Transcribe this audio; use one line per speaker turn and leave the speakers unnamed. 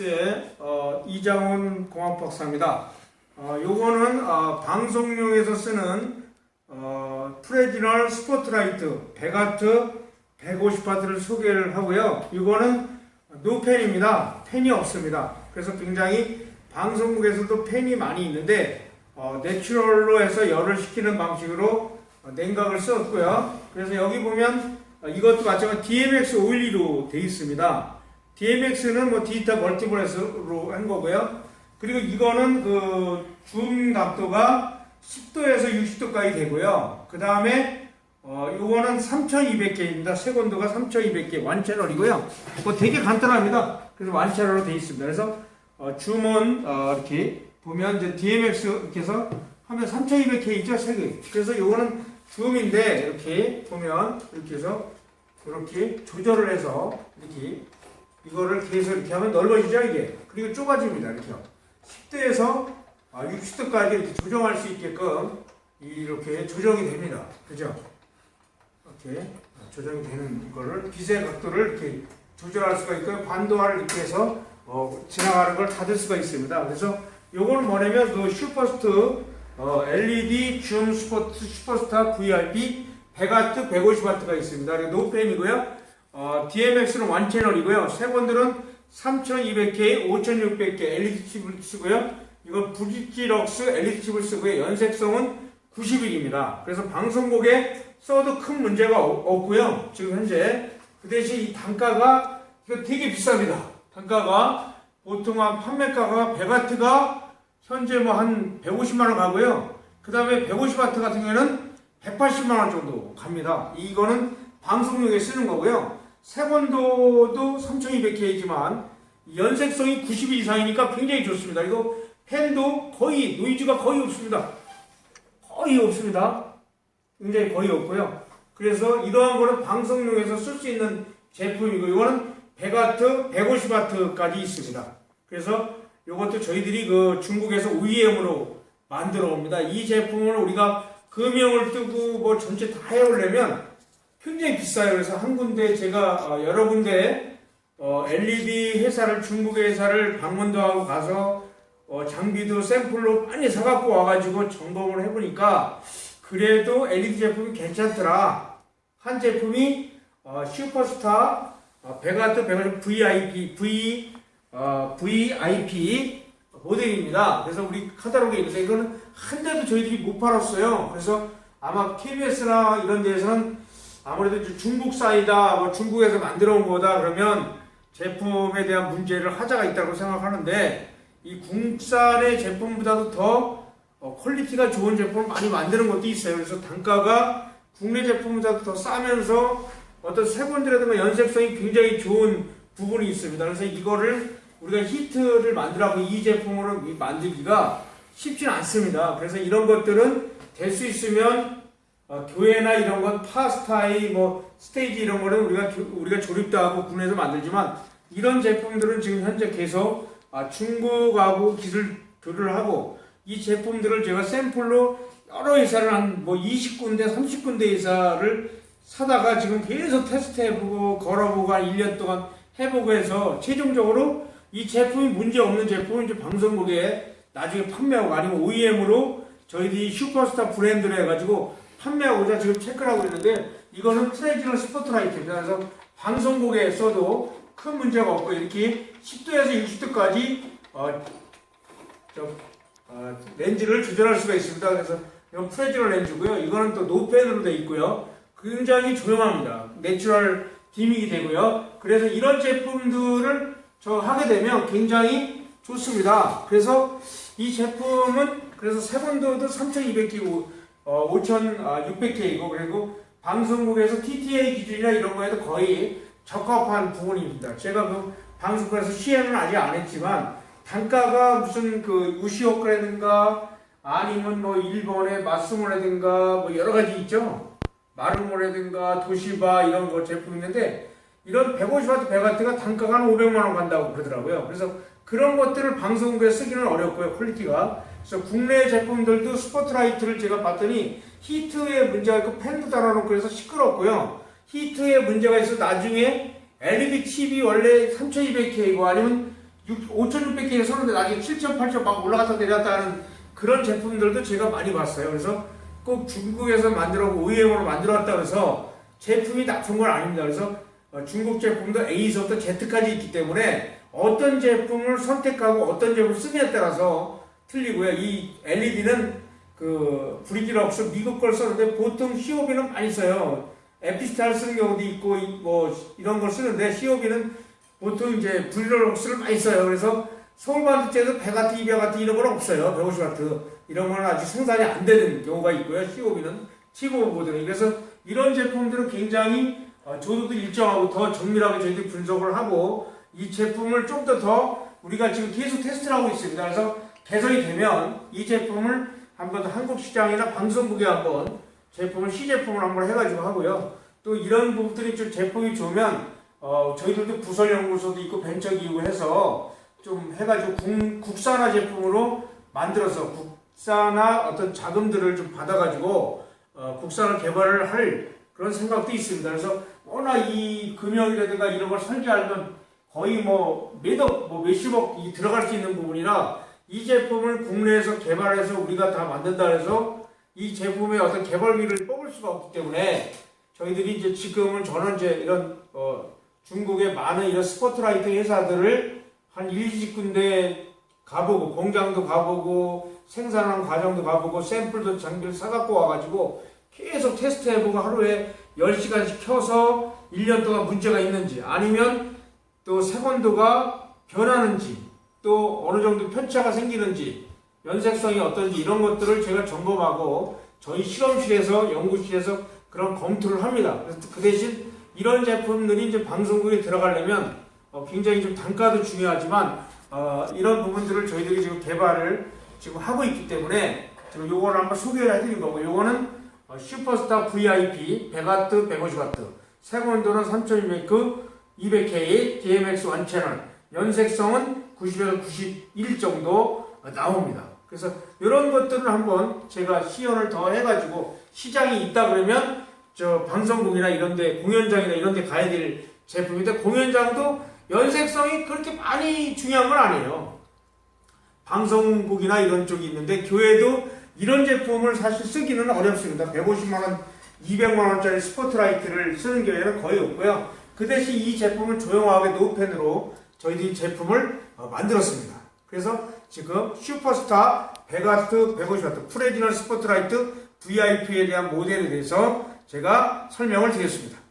의 어, 이장훈 공학 박사입니다. 어, 요거는 어, 방송용에서 쓰는 어, 프레디널 스포트라이트 100와트 150와트를 소개를 하고요. 이거는 노팬입니다. 팬이 없습니다. 그래서 굉장히 방송국에서도 팬이 많이 있는데 어, 내추럴로 해서 열을 식히는 방식으로 어, 냉각을 썼고요. 그래서 여기 보면 어, 이것도 마찬가지 DMX 512로 되어 있습니다. DMX는 뭐 디지털 멀티볼에서로 한 거고요. 그리고 이거는 그 줌 각도가 10도에서 60도까지 되고요. 그 다음에 어 요거는 3200개입니다. 세곤도가 3200개 완채널이고요. 뭐 되게 간단합니다. 그래서 완채널로 되어 있습니다. 그래서 어 줌은 어 이렇게 보면 이제 DMX 이렇게 해서 하면 3200K죠, 세 개. 그래서 요거는 줌인데 이렇게 보면 이렇게 해서 이렇게 조절을 해서 이렇게 이거를 계속 이렇게 하면 넓어지죠 이게? 그리고 좁아집니다 이렇게 10도에서 60도까지 이렇게 조정할 수 있게끔 이렇게 조정이 됩니다. 그죠? 이렇게 조정이 되는 거를 빛의 각도를 이렇게 조절할 수가 있고요. 반도화를 이렇게 해서 어, 지나가는 걸 닫을 수가 있습니다. 그래서 요거는 뭐냐면 그 슈퍼스트 어, LED 줌 스포트 슈퍼스타 VIP 100W 150W가 있습니다. 그리고 노팬이고요 어, DMX는 완채널이고요. 세 번들은 3200K, 5600K LED 칩을 쓰고요. 이건 브릿지럭스 LED 칩을 쓰고요. 연색성은 90일입니다. 그래서 방송국에 써도 큰 문제가 없- 없고요. 지금 현재 그 대신 이 단가가 이거 되게 비쌉니다. 단가가 보통 한 판매가가 100와트가 현재 뭐 한 150만 원 가고요. 그 다음에 150와트 같은 경우에는 180만 원 정도 갑니다. 이거는 방송용에 쓰는 거고요. 세번도도 3200K지만 연색성이 90 이상이니까 굉장히 좋습니다. 이거 팬도 거의 노이즈가 거의 없습니다. 거의 없습니다. 굉장히 거의 없고요. 그래서 이러한 거는 방송용에서 쓸 수 있는 제품이고 이거는 100와트, 150와트까지 있습니다. 그래서 이것도 저희들이 그 중국에서 OEM으로 만들어 옵니다. 이 제품을 우리가 금형을 뜨고 뭐 전체 다 해오려면 굉장히 비싸요. 그래서 한 군데 제가 어, 여러 군데 어, LED 회사를 중국의 회사를 방문도 하고 가서 어, 장비도 샘플로 많이 사갖고 와가지고 점검을 해보니까 그래도 LED 제품이 괜찮더라. 한 제품이 어, 슈퍼스타 어, 100와트 150 VIP V 어, VIP 모델입니다. 그래서 우리 카탈로그에 있는데 이거는 한 대도 저희들이 못 팔았어요. 그래서 아마 KBS나 이런 데에서는 아무래도 이제 중국산이다, 뭐 중국에서 만들어 온 거다 그러면 제품에 대한 문제를 하자가 있다고 생각하는데 이 국산의 제품보다도 더 어, 퀄리티가 좋은 제품을 많이 만드는 것도 있어요. 그래서 단가가 국내 제품보다도 더 싸면서 어떤 세본들이라든가 연색성이 굉장히 좋은 부분이 있습니다. 그래서 이거를 우리가 히트를 만들라고 이 제품으로 만들기가 쉽지는 않습니다. 그래서 이런 것들은 될 수 있으면 어, 교회나 이런 건 파스타이 뭐 스테이지 이런 거는 우리가 조- 우리가 조립도 하고 국내에서 만들지만 이런 제품들은 지금 현재 계속 아, 중국하고 기술 교류를 하고 이 제품들을 제가 샘플로 여러 회사를 한 뭐 20군데 30군데 회사를 사다가 지금 계속 테스트해보고 걸어보고 한 1년 동안 해보고 해서 최종적으로 이 제품이 문제 없는 제품을 이제 방송국에 나중에 판매하고 아니면 OEM으로 저희들이 슈퍼스타 브랜드로 해가지고 판매하고자 지금 체크를 하고 있는데 이거는 트레지널 스포트라이트입니다. 그래서 방송국에 써도 큰 문제가 없고 이렇게 10도에서 60도까지 어, 저, 어, 렌즈를 조절할 수가 있습니다. 그래서 이건 프레지널 렌즈고요. 이거는 또 노펜으로 되어 있고요. 굉장히 조용합니다. 내추럴 디밍이 되고요. 그래서 이런 제품들을 저 하게 되면 굉장히 좋습니다. 그래서 이 제품은 그래서 세번도도 3200K고 어, 5600K이고 그리고 방송국에서 TTA 기준이나 이런 거에도 거의 적합한 부분입니다. 제가 그 방송국에서 시행은 아직 안 했지만 단가가 무슨 그 우시오크라든가 아니면 뭐 일본의 마스모라든가 뭐 여러 가지 있죠. 마르모라든가 도시바 이런 거 제품 있는데 이런 150와트 100와트가 단가가 한 500만 원 간다고 그러더라고요. 그래서 그런 것들을 방송국에 쓰기는 어렵고요. 퀄리티가. 그래서 국내 제품들도 스포트라이트를 제가 봤더니 히트에 문제가 있고 팬도 달아놓고 그래서 시끄럽고요. 히트에 문제가 있어 나중에 LED 칩이 원래 3200K고 아니면 5,600개에 쏘는데 나중에 7,000, 8,000 막 올라갔다 내려갔다 하는 그런 제품들도 제가 많이 봤어요. 그래서 꼭 중국에서 만들어 OEM으로 만들어왔다 그래서 제품이 나쁜 건 아닙니다. 그래서 어, 중국 제품도 A서부터 Z까지 있기 때문에 어떤 제품을 선택하고 어떤 제품을 쓰냐에 따라서 틀리고요. 이 LED는 그 브리지럭스 미국 걸 쓰는데 보통 COB는 많이 써요. 에피스탈 쓰는 경우도 있고 이- 뭐 이런 걸 쓰는데 COB는 보통 이제 브리지럭스를 많이 써요. 그래서 서울 반도체에서 100와트, 200와트 이런 건 없어요. 150와트 이런 거는 아직 생산이 안 되는 경우가 있고요. COB는 치고 보드는 그래서 이런 제품들은 굉장히 어, 조도도 일정하고 더 정밀하게 저희들이 분석을 하고 이 제품을 좀 더더 우리가 지금 계속 테스트를 하고 있습니다. 그래서 개선이 되면 이 제품을 한번 한국 시장이나 방송국에 한번 제품을 시제품을 한번 해가지고 하고요. 또 이런 부분들이 좀 제품이 좋으면 어, 저희들도 부설 연구소도 있고 벤처 기구 해서 좀 해가지고 국, 국산화 제품으로 만들어서 국산화 어떤 자금들을 좀 받아가지고 어, 국산화 개발을 할 그런 생각도 있습니다. 그래서 워낙 이 금형이라든가 이런 걸 설계하면 거의 뭐 몇억, 뭐 몇십억이 들어갈 수 있는 부분이라 이 제품을 국내에서 개발해서 우리가 다 만든다 해서 이 제품의 어떤 개발비를 뽑을 수가 없기 때문에 저희들이 이제 지금은 저는 이제 이런 어 중국의 많은 이런 스포트라이트 회사들을 한 1, 20군데 가보고 공장도 가보고 생산하는 과정도 가보고 샘플도 장비를 사갖고 와가지고 계속 테스트해보고 하루에 10시간씩 켜서 1년 동안 문제가 있는지 아니면 또 세건도가 변하는지 또 어느 정도 편차가 생기는지 연색성이 어떤지 이런 것들을 제가 점검하고 저희 실험실에서 연구실에서 그런 검토를 합니다. 그래서 그 대신 이런 제품들이 이제 방송국에 들어가려면 어, 굉장히 좀 단가도 중요하지만 어, 이런 부분들을 저희들이 지금 개발을 지금 하고 있기 때문에 지금 요거를 한번 소개를 해드린 거고 요거는 어, 슈퍼스타 VIP 100W 150W 세건도는 3200 200K DMX 원 채널 연색성은 90에서 91 정도 나옵니다. 그래서 이런 것들을 한번 제가 시연을 더 해가지고 시장이 있다 그러면 저 방송국이나 이런데 공연장이나 이런데 가야 될 제품인데 공연장도 연색성이 그렇게 많이 중요한 건 아니에요. 방송국이나 이런 쪽이 있는데 교회도 이런 제품을 사실 쓰기는 어렵습니다. 150만 원, 200만 원짜리 스포트라이트를 쓰는 교회는 거의 없고요. 그 대신 이 제품을 조용하게 노펜으로 저희들이 제품을 어, 만들었습니다. 그래서 지금 슈퍼스타 100와트, 150와트 프레디널 스포트라이트 VIP에 대한 모델에 대해서 제가 설명을 드렸습니다.